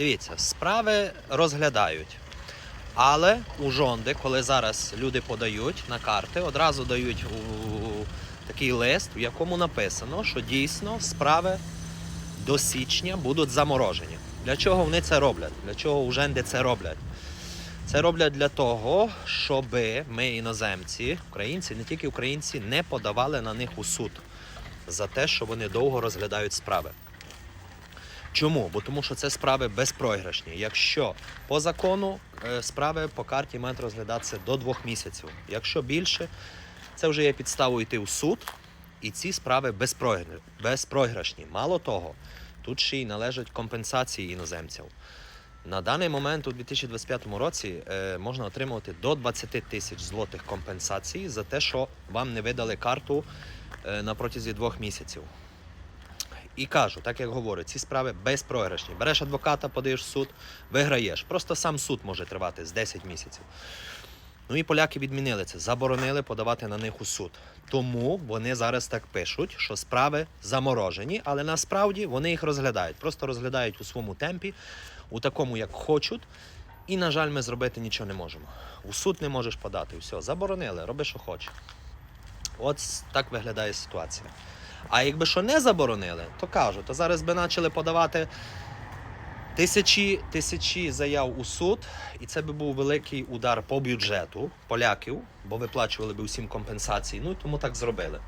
Дивіться, справи розглядають. Але у жонди, коли зараз люди подають на карти, одразу дають у такий лист, в якому написано, що дійсно справи до січня будуть заморожені. Для чого вони це роблять? Для чого у женди це роблять? Це роблять для того, щоб ми, іноземці, українці, не тільки українці, не подавали на них у суд за те, що вони довго розглядають справи. Чому? Бо тому що це справи безпроіграшні. Якщо по закону е, справи по карті мають розглядатися до двох місяців. Якщо більше, це вже є підставою йти в суд, і ці справи безпрогра- безпроіграшні. Мало того, тут ще й належать компенсації іноземців. На даний момент у 2025 році е, можна отримувати до 20 тисяч злотих компенсацій за те, що вам не видали карту е, на протязі двох місяців. І кажу, так як говорю, ці справи безпрограшні. Береш адвоката, подаєш в суд, виграєш. Просто сам суд може тривати з 10 місяців. Ну і поляки відмінили це, заборонили подавати на них у суд. Тому вони зараз так пишуть, що справи заморожені, але насправді вони їх розглядають. Просто розглядають у своєму темпі, у такому, як хочуть. І, на жаль, ми зробити нічого не можемо. У суд не можеш подати. Все, заборонили, роби, що хочеш. От так виглядає ситуація. А якби що не заборонили, то кажу, то зараз би почали подавати тисячі, тисячі заяв у суд, і це би був великий удар по бюджету поляків, бо виплачували б усім компенсації. Ну тому так зробили.